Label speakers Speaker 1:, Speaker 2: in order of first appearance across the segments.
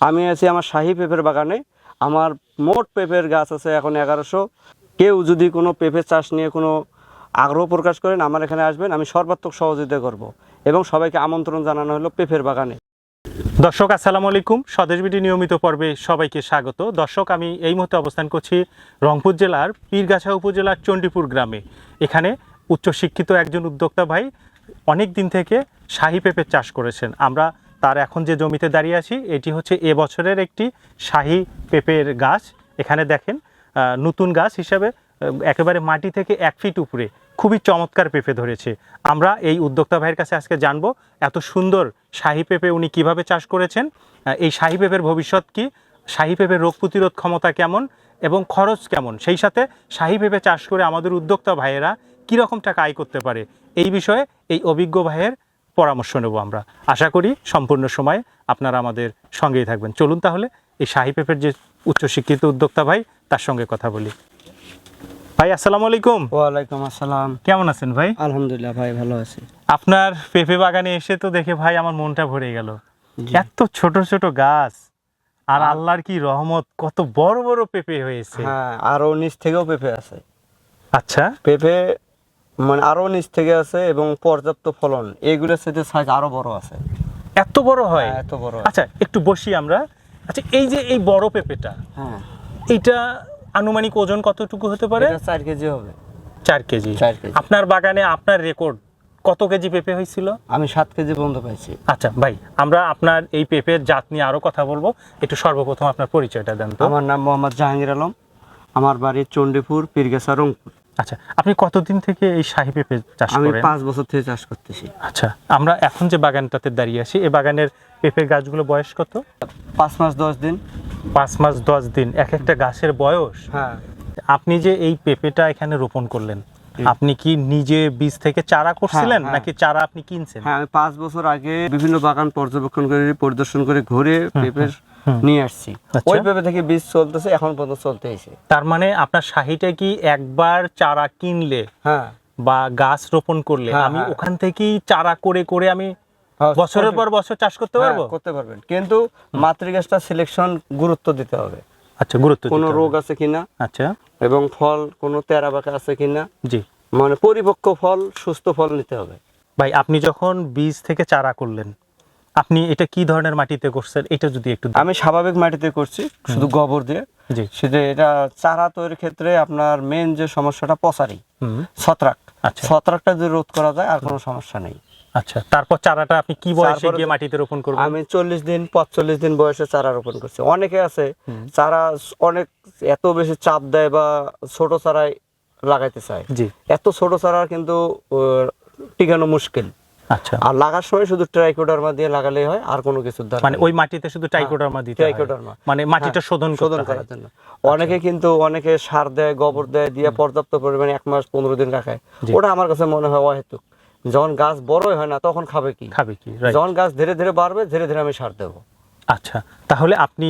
Speaker 1: আমি আছি আমার শাহী পেঁপের বাগানে। আমার মোট পেঁপের গাছ আছে এখন এগারোশো। কেউ যদি কোনো পেঁপে চাষ নিয়ে কোনো আগ্রহ প্রকাশ করেন, আমার এখানে আসবেন, আমি সর্বাত্মক সহযোগিতা করব। এবং সবাইকে আমন্ত্রণ জানানো হলো পেঁপের বাগানে।
Speaker 2: দর্শক, আসসালামু আলাইকুম। স্বদেশ বিডি নিয়মিত পর্বে সবাইকে স্বাগত। দর্শক, আমি এই মুহূর্তে অবস্থান করছি রংপুর জেলার পীরগাছা উপজেলার চণ্ডীপুর গ্রামে। এখানে উচ্চশিক্ষিত একজন উদ্যোক্তা ভাই অনেক দিন থেকে শাহী পেঁপের চাষ করেছেন। আমরা তার এখন যে জমিতে দাঁড়িয়ে আছি, এটি হচ্ছে এ বছরের একটি শাহি পেঁপের গাছ। এখানে দেখেন নতুন গাছ হিসাবে একেবারে মাটি থেকে এক ফিট উপরে খুবই চমৎকার পেঁপে ধরেছে। আমরা এই উদ্যোক্তা ভাইয়ের কাছে আজকে জানব এত সুন্দর শাহি পেঁপে উনি কীভাবে চাষ করেছেন এই শাহি পেঁপের ভবিষ্যৎ কি, শাহি পেঁপের রোগ প্রতিরোধ ক্ষমতা কেমন এবং খরচ কেমন? সেই সাথে শাহি পেঁপে চাষ করে আমাদের উদ্যোক্তা ভাইয়েরা কীরকম টাকা আয় করতে পারে? এই বিষয়ে এই অভিজ্ঞ ভাইয়ের পরামর্শ নেব আমরা। আশা করি সম্পূর্ণ সময় আপনারা আমাদের সঙ্গেই থাকবেন। চলুন তাহলে এই শাহী পেঁপের যে উচ্চশিক্ষিত উদ্যোক্তা ভাই তার সঙ্গে কথা বলি। ভাই আসসালামু আলাইকুম।
Speaker 1: ওয়ালাইকুম আসসালাম।
Speaker 2: কেমন আছেন ভাই?
Speaker 1: আলহামদুলিল্লাহ ভাই ভালো আছি।
Speaker 2: আপনার পেঁপে বাগানে এসে তো দেখে ভাই আমার মনটা ভরে গেল। এত ছোট ছোট গাছ আর আল্লাহর কি রহমত কত বড় বড় পেঁপে হয়েছে।
Speaker 1: হ্যাঁ আরও নিচ থেকেও পেঁপে আছে।
Speaker 2: আচ্ছা।
Speaker 1: পেঁপে মানে আরও নিচ থেকে আছে এবং পর্যাপ্ত ফলন। এইগুলোর সাথে সাইজ আরও বড় আছে।
Speaker 2: এত বড় হয়?
Speaker 1: হ্যাঁ, এত বড়
Speaker 2: আচ্ছা একটু বসি আমরা। আচ্ছা এই যে এই বড় পেঁপেটা
Speaker 1: হ্যাঁ।
Speaker 2: এইটা আনুমানিক ওজন কতটুকু হতে পারে?
Speaker 1: এটা চার কেজি হবে।
Speaker 2: চার কেজি।
Speaker 1: চার কেজি।
Speaker 2: আপনার বাগানে আপনার রেকর্ড কত কেজি পেঁপে হয়েছিল?
Speaker 1: আমি সাত কেজি পর্যন্ত পাইছি।
Speaker 2: আচ্ছা ভাই আমরা আপনার এই পেঁপের জাত নিয়ে আরও কথা বলব। একটু সর্বপ্রথম আপনার পরিচয়টা দেন তো।
Speaker 1: আমার নাম মোহাম্মদ জাহাঙ্গীর আলম। আমার বাড়ি চণ্ডীপুর পীরগেছা রংপুর।
Speaker 2: আচ্ছা আপনি কতদিন থেকে এই শাহী পেঁপে চাষ
Speaker 1: আমি
Speaker 2: করেন?
Speaker 1: পাঁচ বছর থেকে চাষ করতেছি।
Speaker 2: আচ্ছা আমরা এখন যে বাগানটাতে দাঁড়িয়ে আছি এই বাগানের পেঁপের গাছগুলো বয়স কত?
Speaker 1: পাঁচ মাস দশ দিন।
Speaker 2: পাঁচ মাস দশ দিন এক একটা গাছের বয়স?
Speaker 1: হ্যাঁ।
Speaker 2: আপনি যে এই পেঁপেটা এখানে রোপণ করলেন আপনি কি নিজে বীজ থেকে চারা করছিলেন
Speaker 1: হ্যাঁ।
Speaker 2: নাকি চারা আপনি কিনছেন?
Speaker 1: হ্যাঁ আমি পাঁচ বছর আগে বিভিন্ন বাগান পর্যবেক্ষণ করে পরিদর্শন করে ঘুরে পেঁপে নিয়ে আসছি।
Speaker 2: আচ্ছা।
Speaker 1: ওই পেঁপে থেকে বীজ চলতেছে এখন পর্যন্ত চলতে আছে
Speaker 2: তার মানে আপনার শাহিটা কি একবার চারা কিনলে
Speaker 1: হ্যাঁ।
Speaker 2: বা গাছ রোপণ করলে
Speaker 1: হ্যাঁ,
Speaker 2: আমি
Speaker 1: হ্যাঁ।
Speaker 2: ওখান থেকেই চারা করে করে আমি
Speaker 1: হ্যাঁ,
Speaker 2: বছরের পর বছর চাষ করতে
Speaker 1: হ্যাঁ,
Speaker 2: পারব?
Speaker 1: করতে পারবেন। কিন্তু মাতৃগাছটা সিলেকশন গুরুত্ব দিতে হবে।
Speaker 2: আচ্ছা গুরুত্ব
Speaker 1: কোনো রোগ আছে কিনা?
Speaker 2: আচ্ছা।
Speaker 1: এবং ফল কোনো তেরা বাঁকা আছে কিনা?
Speaker 2: জি।
Speaker 1: মানে পরিপক্ক ফল সুস্থ ফল নিতে হবে।
Speaker 2: ভাই আপনি যখন বীজ থেকে চারা করলেন আপনি এটা কি ধরনের মাটিতে করছেন? এটা যদি একটু
Speaker 1: আমি স্বাভাবিক মাটিতে করছি শুধু গোবর দিয়ে।
Speaker 2: জি।
Speaker 1: সেটা এটা চারা তৈরির ক্ষেত্রে আপনার মেন যে সমস্যাটা পচারি
Speaker 2: হুম।
Speaker 1: ছত্রাক।
Speaker 2: আচ্ছা।
Speaker 1: ছত্রাকটা যদি রোধ করা যায় আর কোনো সমস্যা নেই।
Speaker 2: আচ্ছা তারপর চারাটা আপনি কি বয়সে গিয়ে মাটিতে রোপণ করবেন?
Speaker 1: আমি চল্লিশ দিন পঁয়তাল্লিশ দিন বয়সে চারা রোপণ করছি। অনেকে আছে চারা অনেক এত বেশি চাপ দেয় বা ছোট চারায় লাগাইতে চায়।
Speaker 2: জি।
Speaker 1: এত ছোট চারা কিন্তু টিকানো মুশকিল।
Speaker 2: আচ্ছা।
Speaker 1: আর লাগার সময় শুধু ট্রাইকোডার্মা দিয়ে লাগালেই হয় আর কোনো কিছু দরকার
Speaker 2: মানে ওই মাটিতে শুধু টাইকোডার্মা দিতে হয়।
Speaker 1: ট্রাইকোডার্মা।
Speaker 2: মানে মাটিটা শোধন
Speaker 1: শোধন করার জন্য। অনেকে কিন্তু অনেকে সার দেয় গোবর দেয় দিয়ে পর্যাপ্ত পরিমাণে এক মাস পনেরো দিন রাখায়। ওটা আমার কাছে মনে হয় অহেতুক। যখন গাছ বড়ই হয় না তখন খাবে কি?
Speaker 2: খাবে কি
Speaker 1: যখন গাছ ধীরে ধীরে বাড়বে ধীরে ধীরে আমি সার দেবো।
Speaker 2: আচ্ছা তাহলে আপনি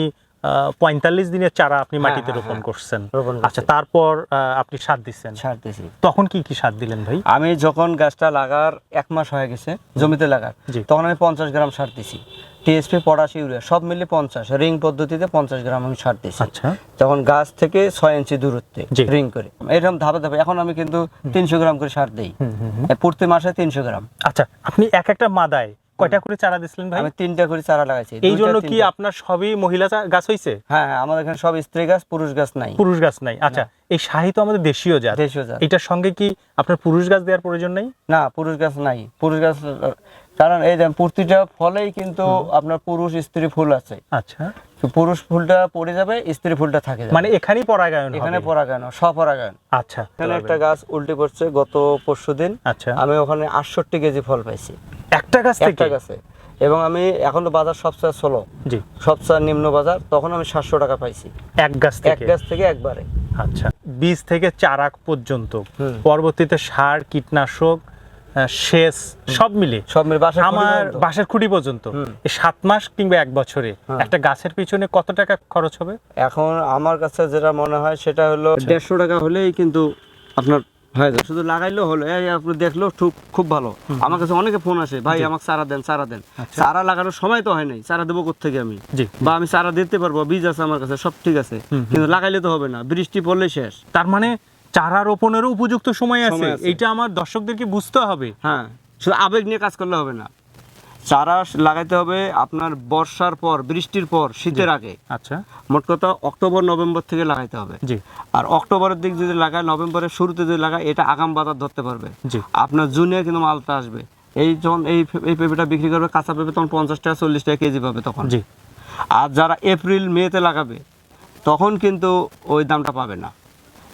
Speaker 2: পঁয়তাল্লিশ দিনের চারা আপনি
Speaker 1: হ্যাঁ,
Speaker 2: মাটিতে
Speaker 1: হ্যাঁ,
Speaker 2: রোপণ
Speaker 1: হ্যাঁ।
Speaker 2: করছেন। আচ্ছা তারপর আপনি সার দিচ্ছেন।
Speaker 1: সার দিছি।
Speaker 2: তখন কি কি সার দিলেন ভাই?
Speaker 1: আমি যখন গাছটা লাগার এক মাস হয়ে গেছে জমিতে লাগার। তখন আমি পঞ্চাশ গ্রাম সার দিছি। টিএসপি পটাশ ইউরিয়া সব মিলে পঞ্চাশ। রিং পদ্ধতিতে পঞ্চাশ গ্রাম আমি সার দিছি
Speaker 2: আচ্ছা।
Speaker 1: তখন গাছ থেকে ছয় ইঞ্চি দূরত্বে রিং করে। এরকম ধাপে ধাপে। এখন আমি কিন্তু তিনশো গ্রাম করে সার দিই। প্রতি মাসে তিনশো গ্রাম।
Speaker 2: আচ্ছা আপনি এক একটা মাদায় কয়টা করে চারা দিছিলেন ভাই?
Speaker 1: আমি তিনটা করে চারা লাগাইছি।
Speaker 2: এই জন্য কি আপনার সবই মহিলা গাছ হয়েছে
Speaker 1: হ্যাঁ হ্যাঁ আমাদের এখানে সব স্ত্রী গাছ পুরুষ গাছ নাই।
Speaker 2: পুরুষ গাছ নাই। আচ্ছা এই শাহী তো আমাদের দেশীয় জাত।
Speaker 1: দেশীয় জাত।
Speaker 2: এটার সঙ্গে কি আপনার পুরুষ গাছ দেওয়ার প্রয়োজন নেই?
Speaker 1: না পুরুষ গাছ নাই। পুরুষ গাছ কারণ এই দেখেন প্রতিটা ফলেই কিন্তু আপনার পুরুষ স্ত্রী ফুল আছে।
Speaker 2: আচ্ছা।
Speaker 1: পুরুষ ফুলটা পড়ে যাবে স্ত্রী ফুলটা থাকে
Speaker 2: মানে এখানেই পরাগায়ন
Speaker 1: এখানে। পরাগায়ন স্বপরাগায়ন।
Speaker 2: আচ্ছা।
Speaker 1: এখানে একটা গাছ উল্টে পড়ছে গত পরশু দিন।
Speaker 2: আচ্ছা।
Speaker 1: আমি ওখানে আটষট্টি কেজি ফল পাইছি।
Speaker 2: একটা গাছ থেকে?
Speaker 1: একটা গাছে। এবং আমি এখন তো বাজার সবচেয়ে ষোলো
Speaker 2: জি।
Speaker 1: সবচেয়ে নিম্ন বাজার তখন আমি সাতশো টাকা পাইছি।
Speaker 2: এক গাছ
Speaker 1: এক গাছ থেকে একবারে।
Speaker 2: আচ্ছা। বীজ থেকে চারা পর্যন্ত। পরবর্তীতে সার কীটনাশক আহ, সেচ সব মিলে।
Speaker 1: সব মিলে
Speaker 2: আমার বাসার খুঁটি পর্যন্ত। সাত মাস কিংবা এক বছরে
Speaker 1: হ্যাঁ।
Speaker 2: একটা গাছের পিছনে কত টাকা খরচ হবে?
Speaker 1: এখন আমার কাছে যেটা মনে হয় সেটা হলো
Speaker 2: আচ্ছা।
Speaker 1: দেড়শো টাকা হলেই কিন্তু আপনার হয়ে যাবে। শুধু লাগাইলেও হলো। এই আপনি দেখল খুব খুব ভালো। আমার কাছে অনেকে ফোন আসে ভাই আমাকে চারা দেন চারা দেন।
Speaker 2: আচ্ছা।
Speaker 1: চারা লাগানোর সময় তো হয় নাই চারা দেবো থেকে আমি? বা আমি চারা দিতে পারব বীজ আছে আমার কাছে সব ঠিক আছে। কিন্তু লাগাইলে তো হবে না বৃষ্টি পড়লে শেষ।
Speaker 2: তার মানে চারা রোপণেরও উপযুক্ত সময় আছে।
Speaker 1: সময় আছে।
Speaker 2: এইটা আমার দর্শকদেরকে বুঝতে হবে।
Speaker 1: হ্যাঁ শুধু আবেগ নিয়ে কাজ করলে হবে না। চারা লাগাইতে হবে আপনার বর্ষার পর বৃষ্টির পর শীতের আগে।
Speaker 2: আচ্ছা।
Speaker 1: মোট কথা অক্টোবর নভেম্বর থেকে লাগাইতে হবে।
Speaker 2: জি।
Speaker 1: আর অক্টোবরের দিক যদি লাগায় নভেম্বরের শুরুতে যদি লাগায় এটা আগাম বাজার ধরতে পারবে।
Speaker 2: জি।
Speaker 1: আপনার জুনে কিন্তু মালটা আসবে। এই যখন এই এই পেঁপেটা বিক্রি করবে কাঁচা পেঁপে তখন পঞ্চাশ টাকা চল্লিশ টাকা কেজি পাবে তখন।
Speaker 2: জি।
Speaker 1: আর যারা এপ্রিল মেতে লাগাবে তখন কিন্তু ওই দামটা পাবে না।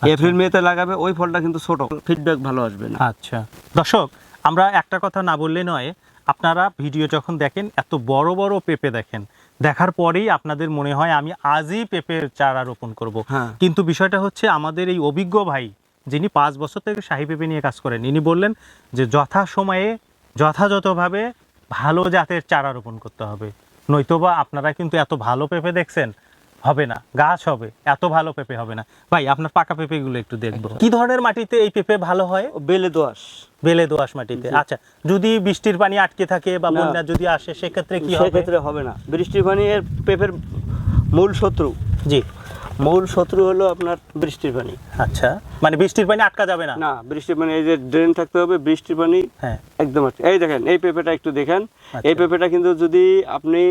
Speaker 1: এপ্রিল মেতে লাগাবে ওই ফলটা কিন্তু ছোট। ফিডব্যাক ভালো আসবে না।
Speaker 2: আচ্ছা। দর্শক আমরা একটা কথা না বললে নয় আপনারা ভিডিও যখন দেখেন এত বড় বড় পেঁপে দেখেন দেখার পরেই আপনাদের মনে হয় আমি আজই পেঁপের চারা রোপণ করব।
Speaker 1: হ্যাঁ।
Speaker 2: কিন্তু বিষয়টা হচ্ছে আমাদের এই অভিজ্ঞ ভাই যিনি পাঁচ বছর থেকে শাহী পেঁপে নিয়ে কাজ করেন ইনি বললেন যে যথা সময়ে যথাযথভাবে ভালো জাতের চারা রোপণ করতে হবে। নয়তোবা আপনারা কিন্তু এত ভালো পেঁপে দেখছেন হবে না গাছ হবে এত ভালো পেঁপে হবে না। ভাই আপনার পাকা পেঁপেগুলো একটু দেখব। কি ধরনের মাটিতে এই পেঁপে ভালো হয়?
Speaker 1: বেলে দোয়াশ
Speaker 2: বেলে দোআঁশ মাটিতে আচ্ছা যদি বৃষ্টির পানি আটকে থাকে বা। বন্যা যদি আসে সেক্ষেত্রে কি হবে?
Speaker 1: সেক্ষেত্রে হবে না। বৃষ্টির পানি এর পেঁপের মূল শত্রু।
Speaker 2: জি।
Speaker 1: মূল শত্রু হলো আপনার বৃষ্টির পানি।
Speaker 2: আচ্ছা মানে বৃষ্টির পানি আটকা যাবে না?
Speaker 1: না বৃষ্টির পানি এই যে ড্রেন থাকতে হবে বৃষ্টির পানি
Speaker 2: হ্যাঁ।
Speaker 1: একদম এই দেখেন এই পেঁপেটা একটু দেখেন।
Speaker 2: আচ্ছা।
Speaker 1: এই পেঁপেটা কিন্তু যদি আপনি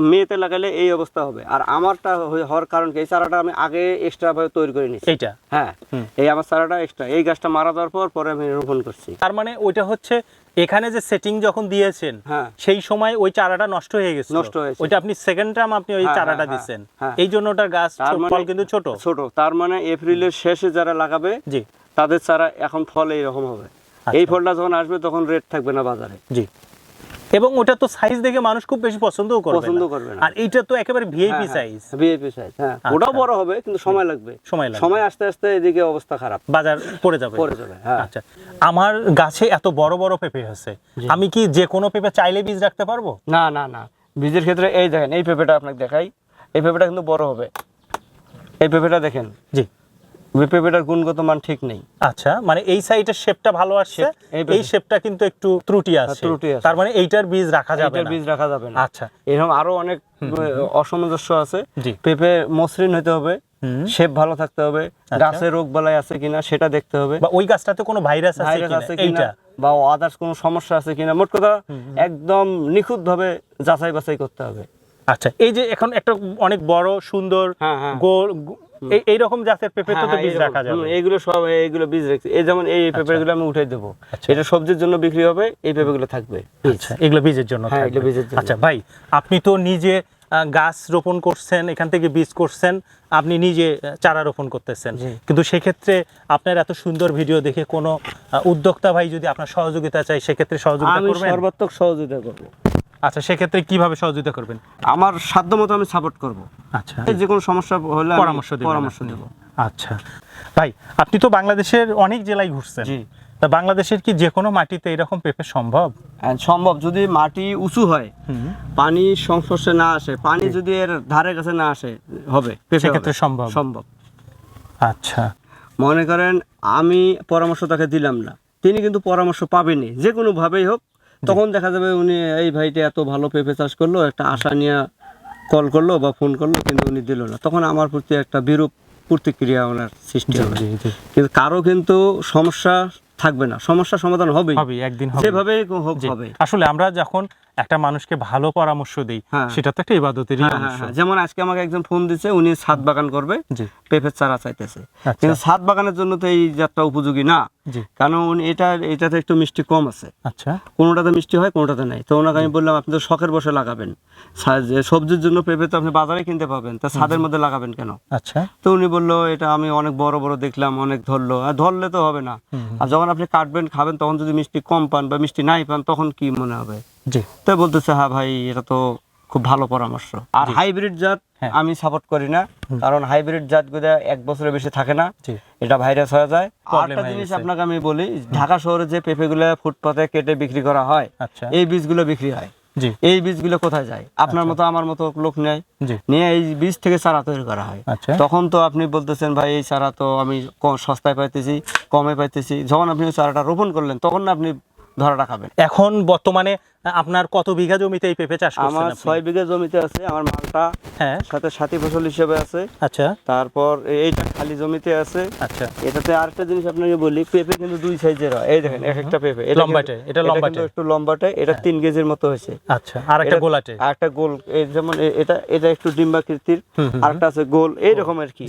Speaker 1: মেয়েতে লাগালে এই অবস্থা হবে। আর আমারটা হওয়ার কারণ কি? এই চারাটা আমি আগে এক্সট্রা ভাবে তৈরি করে নিয়েছি।
Speaker 2: এইটা?
Speaker 1: হ্যাঁ। এই আমার চারাটা এক্সট্রা এই গাছটা মারা যাওয়ার পর পরে আমি রোপণ করছি।
Speaker 2: তার মানে ওইটা হচ্ছে এখানে যে সেটিং যখন দিয়েছেন
Speaker 1: হ্যাঁ।
Speaker 2: সেই সময় ওই চারাটা নষ্ট হয়ে গেছে
Speaker 1: নষ্ট হয়েছে।
Speaker 2: ওইটা আপনি সেকেন্ড টাইম আপনি ওই
Speaker 1: হ্যাঁ,
Speaker 2: চারাটা
Speaker 1: হ্যাঁ,
Speaker 2: দিচ্ছেন।
Speaker 1: হ্যাঁ।
Speaker 2: এই জন্য ওটার গাছ
Speaker 1: মানে-
Speaker 2: ফল কিন্তু ছোট।
Speaker 1: ছোট। তার মানে এপ্রিলের শেষে যারা লাগাবে
Speaker 2: জি।
Speaker 1: তাদের চারা এখন ফল এইরকম হবে।
Speaker 2: আচ্ছা।
Speaker 1: এই ফলটা যখন আসবে তখন রেট থাকবে না বাজারে।
Speaker 2: জি। এবং ওটা তো সাইজ দেখে মানুষ খুব বেশি পছন্দও করবে
Speaker 1: পছন্দ করবে
Speaker 2: আর এইটা তো একেবারে ভিআইপি সাইজ
Speaker 1: বিএপি সাইজ হ্যাঁ
Speaker 2: আচ্ছা।
Speaker 1: ওটাও বড় হবে কিন্তু সময় লাগবে।
Speaker 2: সময় লাগবে।
Speaker 1: সময় আস্তে আস্তে এদিকে অবস্থা খারাপ।
Speaker 2: বাজার পড়ে যাবে।
Speaker 1: পড়ে যাবে হ্যাঁ।
Speaker 2: আচ্ছা। আমার গাছে এত বড় বড় পেঁপে আছে। আমি কি যে কোনো পেঁপে চাইলে বীজ রাখতে পারব?
Speaker 1: না না না। বীজের ক্ষেত্রে এই দেখেন এই পেঁপেটা আপনাকে দেখাই। এই পেঁপেটা কিন্তু বড় হবে। এই পেঁপেটা দেখেন।
Speaker 2: জি।
Speaker 1: পেঁপেটার গুণগত মান ঠিক নেই।
Speaker 2: আচ্ছা মানে এই সাইডের শেপটা ভালো আসছে
Speaker 1: এই
Speaker 2: শেপটা কিন্তু একটু ত্রুটি আছে।
Speaker 1: ত্রুটি আছে।
Speaker 2: তার মানে এইটার বীজ রাখা যাবে না।
Speaker 1: বীজ রাখা যাবে না।
Speaker 2: আচ্ছা।
Speaker 1: এরকম আরও অনেক অসামঞ্জস্য আছে। পেঁপে মসৃণ হতে হবে। শেপ ভালো থাকতে হবে।
Speaker 2: আচ্ছা।
Speaker 1: গাছে রোগ বালাই আছে কিনা সেটা দেখতে হবে।
Speaker 2: বা ওই গাছটাতে কোনো ভাইরাস আছে
Speaker 1: ভাইরাস
Speaker 2: কিনা?
Speaker 1: আছে কিনা
Speaker 2: এইটা।
Speaker 1: বা আদার্স কোনো সমস্যা আছে কিনা? মোট কথা একদম নিখুঁত ভাবে যাচাই বাছাই করতে হবে।
Speaker 2: আচ্ছা এই যে এখন একটা অনেক বড় সুন্দর
Speaker 1: হ্যাঁ হ্যাঁ।
Speaker 2: গোল এই- এইরকম জাতের পেঁপে তো
Speaker 1: হ্যাঁ,
Speaker 2: তো
Speaker 1: হ্যাঁ,
Speaker 2: বীজ রাখা যাবে।
Speaker 1: এইগুলো সব এইগুলো বীজ রেখেছি। এই যেমন এই পেঁপেগুলো আমি উঠাই দেবো।
Speaker 2: আচ্ছা।
Speaker 1: এটা সবজির জন্য বিক্রি হবে এই পেঁপেগুলো থাকবে।
Speaker 2: আচ্ছা এগুলো বীজের জন্য
Speaker 1: হ্যাঁ। এগুলো বীজের জন্য।
Speaker 2: আচ্ছা ভাই আপনি তো নিজে গাছ রোপণ করছেন এখান থেকে বীজ করছেন আপনি নিজে চারা রোপণ করতেছেন। কিন্তু সেক্ষেত্রে আপনার এত সুন্দর ভিডিও দেখে কোনো উদ্যোক্তা ভাই যদি আপনার সহযোগিতা চাই সেক্ষেত্রে সহযোগিতা
Speaker 1: আমি
Speaker 2: করবেন?
Speaker 1: সর্বাত্মক সহযোগিতা করব।
Speaker 2: আচ্ছা সেক্ষেত্রে কীভাবে সহযোগিতা করবেন?
Speaker 1: আমার সাধ্য মতো আমি সাপোর্ট করব।
Speaker 2: আচ্ছা।
Speaker 1: যে কোনো সমস্যা হলে
Speaker 2: পরামর্শ দেবেন
Speaker 1: পরামর্শ। দেব।
Speaker 2: আচ্ছা। ভাই আপনি তো বাংলাদেশের অনেক জেলায় ঘুরছেন।
Speaker 1: জি।
Speaker 2: তা বাংলাদেশের কি যে কোনো মাটিতে এরকম পেঁপে সম্ভব?
Speaker 1: সম্ভব। যদি মাটি উঁচু হয় পানি সংস্পর্শে না আসে পানি যদি এর ধারে কাছে না আসে হবে।
Speaker 2: সেক্ষেত্রে সম্ভব।
Speaker 1: সম্ভব।
Speaker 2: আচ্ছা।
Speaker 1: মনে করেন আমি পরামর্শ তাকে দিলাম না। তিনি কিন্তু পরামর্শ পাবেনই। যে কোনো ভাবেই হোক তখন দেখা যাবে উনি এই ভাইটা এত ভালো পেঁপে চাষ করল একটা আশা নিয়ে কল করল বা ফোন করল কিন্তু উনি দিল না। তখন আমার প্রতি একটা বিরূপ প্রতিক্রিয়া ওনার সৃষ্টি হবে। কিন্তু কারও কিন্তু সমস্যা থাকবে না। সমস্যা সমাধান
Speaker 2: হবে একদিন
Speaker 1: সেভাবেই হোক হবে
Speaker 2: আসলে আমরা যখন একটা মানুষকে ভালো পরামর্শ দিই
Speaker 1: হ্যাঁ।
Speaker 2: সেটা তো একটা ইবাদতেরই
Speaker 1: হ্যাঁ, হ্যাঁ। যেমন আজকে আমাকে একজন ফোন দিছে উনি ছাদ বাগান করবে পেঁপের চারা চাইতেছে।
Speaker 2: আচ্ছা।
Speaker 1: কিন্তু ছাদ বাগানের জন্য তো এই জাতটা উপযোগী না। কারণ এটা এটাতে একটু মিষ্টি কম আছে।
Speaker 2: আচ্ছা।
Speaker 1: কোনোটাতে মিষ্টি হয় কোনোটাতে নাই। তো ওনাকে আমি বললাম আপনি তো শখের বসে লাগাবেন। সবজির জন্য পেঁপে তো আপনি বাজারে কিনতে পাবেন তা ছাদের মধ্যে লাগাবেন কেন?
Speaker 2: আচ্ছা।
Speaker 1: তো উনি বলল এটা আমি অনেক বড় বড় দেখলাম অনেক ধরলো। আর ধরলে তো হবে না। আর যখন আপনি কাটবেন খাবেন তখন যদি মিষ্টি কম পান বা মিষ্টি নাই পান তখন কি মনে হবে?
Speaker 2: জি।
Speaker 1: তাই বলতেছে হ্যাঁ ভাই এটা তো খুব ভালো পরামর্শ। আর হাইব্রিড জাত
Speaker 2: হ্যাঁ।
Speaker 1: আমি সাপোর্ট করি না কারণ হাইব্রিড জাতগুলো এক বছরের বেশি থাকে না। এটা ভাইরাস হয়ে যায়। জিনিস আপনাকে আমি বলি ঢাকা শহরে যে পেঁপেগুলো ফুটপাতে কেটে বিক্রি করা হয়
Speaker 2: আচ্ছা।
Speaker 1: এই বীজগুলো বিক্রি হয়। এই বীজগুলো কোথায় যায়? আপনার মতো আমার মতো লোক নেয় নিয়ে এই বীজ থেকে চারা তৈরি করা হয়।
Speaker 2: আচ্ছা।
Speaker 1: তখন তো আপনি বলতেছেন ভাই এই চারা তো আমি সস্তায় পাইতেছি কমে পাইতেছি। যখন আপনি চারাটা রোপণ করলেন তখন আপনি ধরাটা খাবেন।
Speaker 2: এখন বর্তমানে আপনার কত বিঘা জমিতে এই পেঁপে চাষ
Speaker 1: আমার ছয় বিঘা জমিতে আছে আমার মালটা
Speaker 2: হ্যাঁ।
Speaker 1: সাথে সাথী ফসল হিসেবে আছে।
Speaker 2: আচ্ছা।
Speaker 1: তারপর এইটা খালি জমিতে আছে।
Speaker 2: আচ্ছা।
Speaker 1: এটাতে আরেকটা জিনিস আপনাকে বলি পেঁপে কিন্তু দুই সাইজের হয়। এই দেখেন এক একটা পেঁপে। এটা
Speaker 2: লম্বাটে, এটা লম্বাটে। হ্যাঁ।
Speaker 1: একটু লম্বাটে এটা তিন কেজির মতো হয়েছে।
Speaker 2: আচ্ছা আর একটা গোলাটে।
Speaker 1: আর একটা গোল এই যেমন এটা এটা একটু ডিম্বাকৃতির
Speaker 2: হুম,
Speaker 1: আরেকটা আছে গোল। এই রকম আর কি।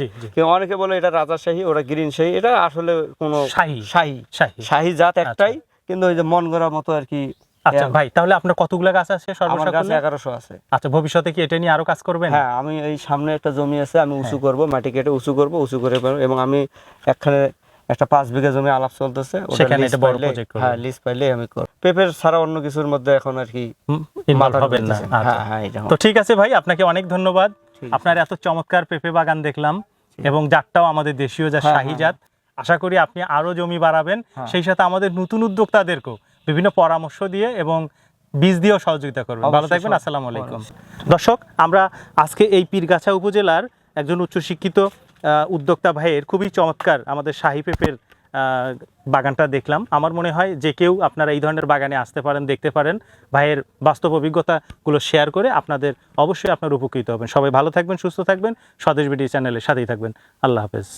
Speaker 1: অনেকে বলে এটা রাজা শাহী ওরা গ্রিন শাহী এটা আসলে কোনো
Speaker 2: শাহী।
Speaker 1: শাহী।
Speaker 2: শাহী।
Speaker 1: শাহী জাত একটাই। কিন্তু ওই যে মন গড়া মতো আর কি
Speaker 2: আচ্ছা ভাই তাহলে আপনার কতগুলো গাছ আছে
Speaker 1: কাছে
Speaker 2: সর্বসাকুল্যে?
Speaker 1: এগারোশো আছে।
Speaker 2: আচ্ছা ভবিষ্যতে কি এটা নিয়ে আরও কাজ করবেন?
Speaker 1: হ্যাঁ আমি এই সামনে একটা জমি আছে আমি উঁচু করব মাটি কেটে উঁচু করব উঁচু করে এবং আমি একখানে একটা পাঁচ বিঘা জমি আলাপ চলতেছে
Speaker 2: সেখানে একটা বড় project করবেন।
Speaker 1: হ্যাঁ লিজ পাইলে আমি করব। পেঁপের ছাড়া অন্য কিছুর মধ্যে এখন আর কি
Speaker 2: ইনভলভ হবেন না। আচ্ছা।
Speaker 1: হ্যাঁ হ্যাঁ
Speaker 2: তো ঠিক আছে ভাই আপনাকে অনেক ধন্যবাদ। আপনার এত চমৎকার পেঁপে বাগান দেখলাম এবং জাতটাও আমাদের দেশীয় জাত
Speaker 1: হ্যাঁ,
Speaker 2: শাহী
Speaker 1: হ্যাঁ,
Speaker 2: জাত আশা করি আপনি আরও জমি বাড়াবেন।
Speaker 1: হ্যাঁ।
Speaker 2: সেই সাথে আমাদের নতুন উদ্যোক্তাদেরকেও বিভিন্ন পরামর্শ দিয়ে এবং বীজ দিয়েও সহযোগিতা করবেন। ভালো থাকবেন আসসালামু আলাইকুম। দর্শক আমরা আজকে এই পীরগাছা উপজেলার একজন উচ্চশিক্ষিত উদ্যোক্তা ভাইয়ের খুবই চমৎকার আমাদের শাহী পেঁপের বাগানটা দেখলাম। আমার মনে হয় যে কেউ আপনারা এই ধরনের বাগানে আসতে পারেন দেখতে পারেন। ভাইয়ের বাস্তব অভিজ্ঞতাগুলো শেয়ার করে আপনাদের অবশ্যই আপনার উপকৃত হবেন। সবাই ভালো থাকবেন সুস্থ থাকবেন। স্বদেশ বিডি চ্যানেলের সাথেই থাকবেন। আল্লাহ হাফেজ।